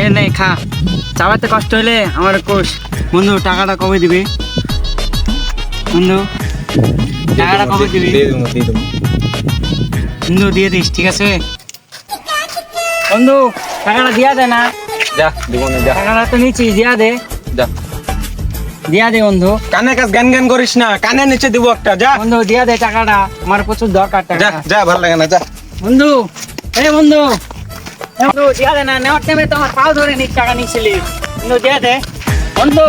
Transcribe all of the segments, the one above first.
এ নে খা। চালাতে কষ্ট হলে আমার কোষ। বন্ধু টাকাটা কবে দিবি? বন্ধু টাকাটা কবে দিবি? বন্ধু দিয়ে দিস ঠিক আছে? বন্ধু টাকাটা দিয়া দে না। যা দিব না যা। টাকাটা তো নিচ্ছিস দিয়া দে। যা। দিয়া দে বন্ধু। কানে কাজ জ্ঞান জ্ঞান করিস না। কানে নিচে দিব একটা যা। বন্ধু দিয়া দে টাকাটা। আমার প্রচুর দরকার যা টাকা যা ভালো লাগে না যা। বন্ধু এ বন্ধু। বন্ধু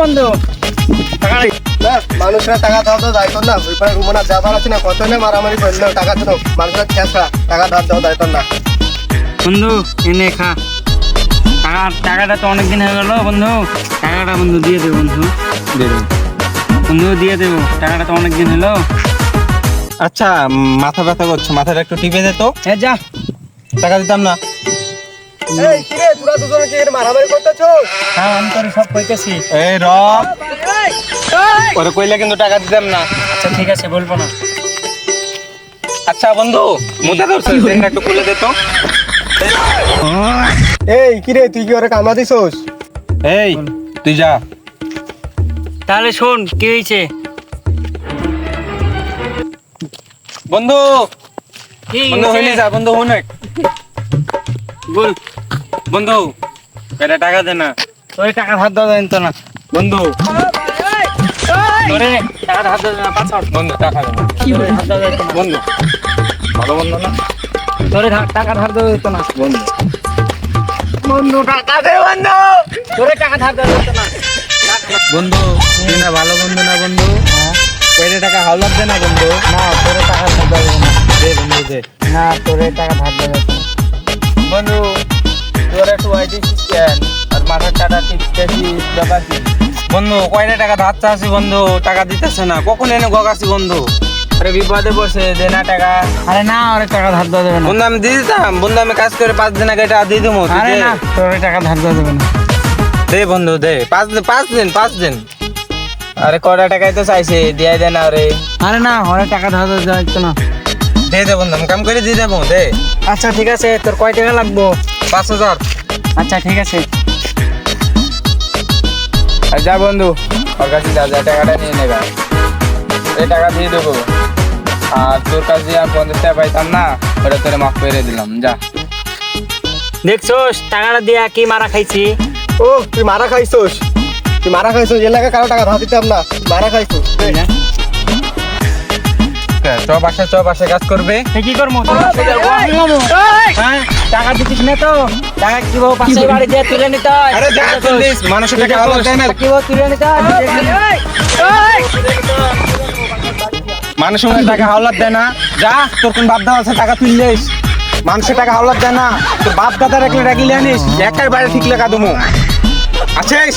বন্ধু না মানুষরা টাকা ধার দেওয়া দায়িত্ব না। ওই রুমনা যাবার আছে না কত নে মারামারি করলেও টাকা মানুষরা ধার দায়িত্ব না। বন্ধু এনে খা। টাকা টাকাটা তো অনেক দিন হয়ে গেল বন্ধু। টাকাটা বন্ধু দিয়ে দেবো বন্ধু। দেবো বন্ধু দিয়ে দেবো টাকাটা তো অনেক দিন হলো। আচ্ছা মাথা ব্যথা করছে। মাথাটা একটু টিপে দে তো। হ্যাঁ যা। টাকা দিতাম না। এই কি রে তোরা দুজনে কি এর মারামারি করতেছো? হ্যাঁ আমি তোর সব কইতেছি। এই র। ওরে কইলে কিন্তু টাকা দিতাম না। আচ্ছা ঠিক আছে বলব না। আচ্ছা বন্ধু ধরছে দেখনা একটু খুলে দে তো। এই কি রে তুই কি ওরে কামা দিছস? এই তুই যা। তাহলে শোন কি হয়েছে বন্ধু বন্ধু হইলি যা বন্ধু হুন বল। বন্ধু এটা টাকা দে না। তোর টাকা তো বন্ধু তোরে টাকা বন্ধু টাকা দে বন্ধু। ভালো বন্ধু না? তোরে টাকা ধার না। বন্ধু। বন্ধু টাকা দে বন্ধু। তোরে টাকা ধার দেওয়া যেত না। বন্ধু। তুই না ভালো বন্ধু না বন্ধু? কয়টা টাকা হাওলাত দে না বন্ধু? না তোরে টাকা ধার না। দে বন্ধু দে। না তোরে টাকা ধার না। বন্ধু তোর একটু আইডি কেন আর মাথার টাকা টিপতেছিস ব্যাপার কি? বন্ধু কয়টা টাকা ধার চাচ্ছি বন্ধু? টাকা দিতেছে না। কখন এনে গগাছি বন্ধু? আরে বিপদে বসে দে না টাকা। আরে না ওরে টাকা ধার দেওয়া যাবে না। বন্ধু আমি দিয়ে দিতাম। বন্ধু আমি কাজ করে পাঁচ দিন আগে টাকা দিয়ে দেবো আরে না তোরে টাকা ধার দেওয়া যাবে না। দে বন্ধু দে। পাঁচ দিন পাঁচ দিন পাঁচ দিন। আরে কটা টাকাই তো চাইছে দিয়ে না রে। আরে না ওরে টাকা ধার দেওয়া যাইতো না। দে দে বন্ধু আমি কাম করে দিয়ে দেবো দে। আচ্ছা ঠিক আছে তোর কয় টাকা লাগবো? পাঁচ হাজার। আচ্ছা ঠিক আছে। আর যা বন্ধু ওর কাছে যা যা টাকাটা নিয়ে নেবে এই টাকা দিয়ে দেবো। আর তোর কাছে আর পঞ্চাশ টাকা পাইতাম না ওটা তোরে মাফ করে দিলাম যা। দেখছোস টাকাটা দিয়া কি মারা খাইছি? ও তুই মারা খাইছস? তুই মারা খাইছস এলাকা কারও টাকা ধার দিতাম না মারা খাইছস। চ বাসা চ বাসা কাজ করবে? কি করব? তোর কাছে যাব, আমি যাব। হ্যাঁ টাকা দিতিস না তো? টাকা কি বউ পাশে বাড়ি দিয়ে তুলে নিতে হয়? আরে যা চল্লিশ মানুষের টাকা আলাদা দেয় না? কি বউ তুলে নিতে হয়? মানুষের মধ্যে টাকা হাওলাত দেয় না। যা তোর কোন বাপ দাদা আছে টাকা তুললিস মানুষের টাকা হাওলাত দেয় না। তোর বাপ দাদা রাখলে রাখলে আনিস। একাই বাইরে ঠিক লেখা দেবো আছিস